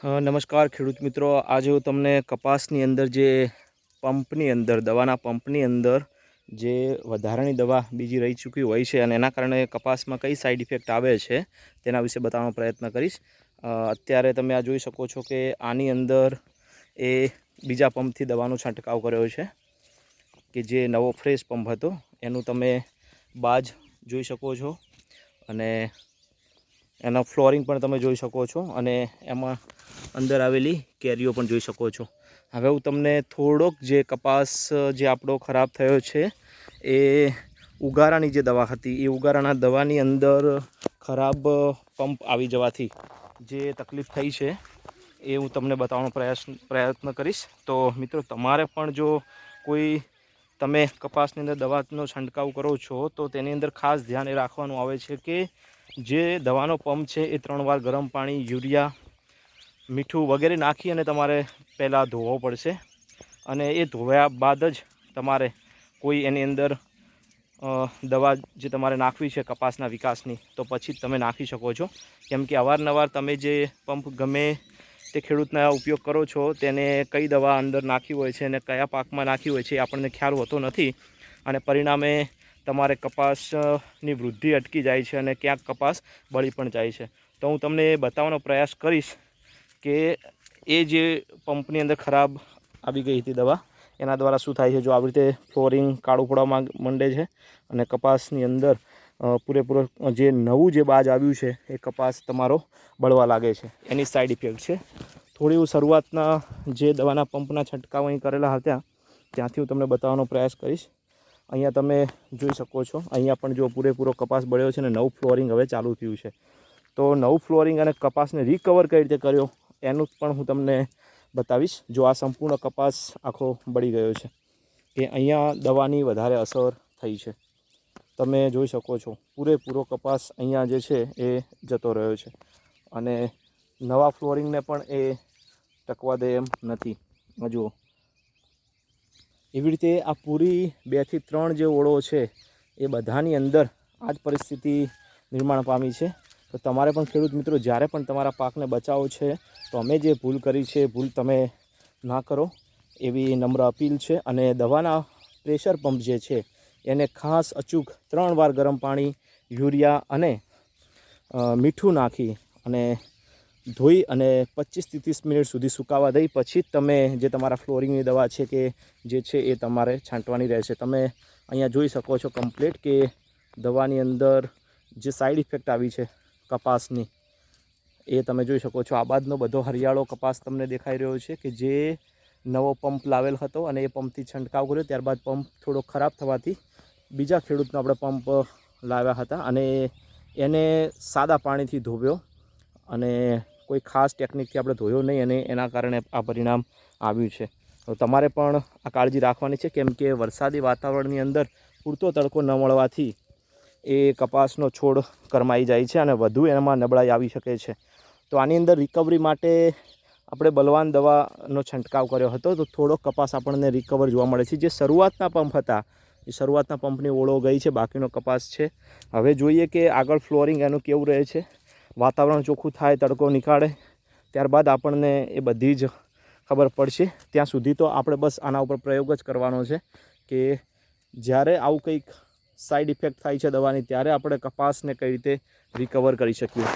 નમસ્કાર ખેડૂત મિત્રો. આજે હું તમને કપાસની અંદર જે પંપની અંદર, દવાના પંપની અંદર જે વધારાની દવા બીજી રહી ચૂકી હોય છે અને એના કારણે કપાસમાં કઈ સાઈડ ઇફેક્ટ આવે છે તેના વિશે બતાવવાનો પ્રયત્ન કરીશ. અત્યારે તમે આ જોઈ શકો છો કે આની અંદર એ બીજા પંપથી દવાનો છંટકાવ કર્યો છે કે જે નવો ફ્રેશ પંપ હતો. એનું તમે બાજ જોઈ શકો છો અને એનો ફ્લોરિંગ પણ તમે જોઈ શકો છો અને એમાં અંદર આવેલી કેરીઓ પણ જોઈ શકો છો. હવે હું તમને થોડોક જે કપાસ જે આપણો ખરાબ થયો છે, એ ઉગારાની જે દવા હતી, એ ઉગારાના દવાની અંદર ખરાબ પંપ આવી જવાથી જે તકલીફ થઈ છે, એ હું તમને બતાવવાનો પ્રયાસ, પ્રયત્ન કરીશ. તો મિત્રો, તમારે પણ જો કોઈ તમે કપાસની અંદર દવાનો છંટકાવ કરો છો, તો તેની અંદર ખાસ ધ્યાન એ રાખવાનું આવે છે કે જે દવાનો પંપ છે, એ ત્રણ વાર ગરમ પાણી, યુરિયા મીઠું વગેરે નાખી અને તમારે પહેલાં ધોવો પડશે. અને એ ધોવ્યા બાદ જ તમારે કોઈ એની અંદર દવા જે તમારે નાખવી છે કપાસના વિકાસની, તો પછી તમે નાખી શકો છો. કેમ કે અવારનવાર તમે જે પંપ ગમે તે ખેડૂતના ઉપયોગ કરો છો, તેને કઈ દવા અંદર નાખી હોય છે અને કયા પાકમાં નાખી હોય છે એ આપણને ખ્યાલ હોતો નથી. અને પરિણામે તમારે કપાસની વૃદ્ધિ અટકી જાય છે અને ક્યાંક કપાસ બળી પણ જાય છે. તો હું તમને બતાવવાનો પ્રયાસ કરીશ કે એ જે પંપની અંદર ખરાબ આવી ગઈ હતી દવા, એના દ્વારા શું થાય છે? જો આવી રીતે ફ્લોરિંગ કાળું પડવામાં માંડે છે અને કપાસની અંદર પૂરેપૂરો જે નવું જે બાજ આવ્યું છે, એ કપાસ તમારો બળવા લાગે છે. એની સાઈડ ઇફેક્ટ છે. થોડી હું શરૂઆતના જે દવાના પંપના છંટકાવ અહીં કરેલા હતા, ત્યાંથી હું તમને બતાવવાનો પ્રયાસ કરીશ. અહીંયા તમે જોઈ શકો છો, અહીંયા પણ જો પૂરેપૂરો કપાસ બળ્યો છે અને નવું ફ્લોરિંગ હવે ચાલુ થયું છે. તો નવું ફ્લોરિંગ અને કપાસને રિકવર કઈ રીતે કર્યો? એનું પણ હું તમને બતાવીશ. જો આ સંપૂર્ણ કપાસ આખો બળી ગયો છે કે અહીંયા દવાની વધારે અસર થઈ છે. તમે જોઈ શકો છો, પૂરેપૂરો કપાસ અહીંયા જે છે એ જતો રહ્યો છે અને નવા ફ્લોરિંગને પણ એ ટકવા દે એમ નથી. જુઓ. એવી રીતે આ પૂરી બેથી ત્રણ જે ઓળો છે એ બધાની અંદર આ જ પરિસ્થિતિ નિર્માણ પામી છે. તો તમારે પણ ખેડૂત મિત્રો, જ્યારે પણ તમારા પાકને બચાવો છે તો અમે જે ભૂલ કરી છે એ ભૂલ તમે ના કરો એવી નમ્ર અપીલ છે અને દવાના પ્રેશર પંપ જે છે એને ખાસ અચૂક ત્રણ વાર ગરમ પાણી, યુરિયા અને મીઠું નાખી અને ધોઈ અને પચીસથી ત્રીસ મિનિટ સુધી સુકાવા દઈ. પછી જ તમે જે તમારા ફ્લોરિંગની દવા છે કે જે છે એ તમારે છાંટવાની રહેશે. તમે અહીંયા જોઈ શકો છો કમ્પ્લીટ કે દવાની અંદર જે સાઈડ ઇફેક્ટ આવી છે કપાસની. એ તમે જોઈ શકો છો. આ બાદનો બધો હરિયાળો કપાસ તમને દેખાઈ રહ્યો છે કે જે નવો પંપ લાવેલ હતો અને એ પંપથી છંટકાવ કર્યો. ત્યારબાદ પંપ થોડો ખરાબ થવાથી બીજા ખેડૂતનો આપણે પંપ લાવ્યા હતા અને એને સાદા પાણીથી ધોવ્યો અને કોઈ ખાસ ટેકનિકથી આપણે ધોયો નહીં અને એના કારણે આ પરિણામ આવ્યું છે. તો તમારે પણ આ કાળજી રાખવાની છે કેમ કે વરસાદી વાતાવરણની અંદર પૂરતો તડકો ન મળવાથી એ કપાસનો છોડ કરમાઈ જાય છે અને વધુ એમાં નબળાઈ આવી શકે છે. તો આની અંદર રિકવરી માટે આપણે બલવાન દવાનો છંટકાવ કર્યો હતો. તો થોડો કપાસ આપણને રિકવર જોવા મળે છે. જે શરૂઆતના પંપ હતા, એ શરૂઆતના પંપની ઓળો ગઈ છે, બાકીનો કપાસ છે. હવે જોઈએ કે આગળ ફ્લોરિંગ એનું કેવું રહે છે. વાતાવરણ ચોખ્ખું થાય, તડકો નીકાળે, ત્યારબાદ આપણને એ બધી જ ખબર પડશે. ત્યાં સુધી તો આપણે બસ આના ઉપર પ્રયોગ જ કરવાનો છે કે જ્યારે આવું કંઈક સાઈડ ઇફેક્ટ થાય છે દવાની, ત્યારે આપણે કપાસને કઈ રીતે રિકવર કરી શકીએ.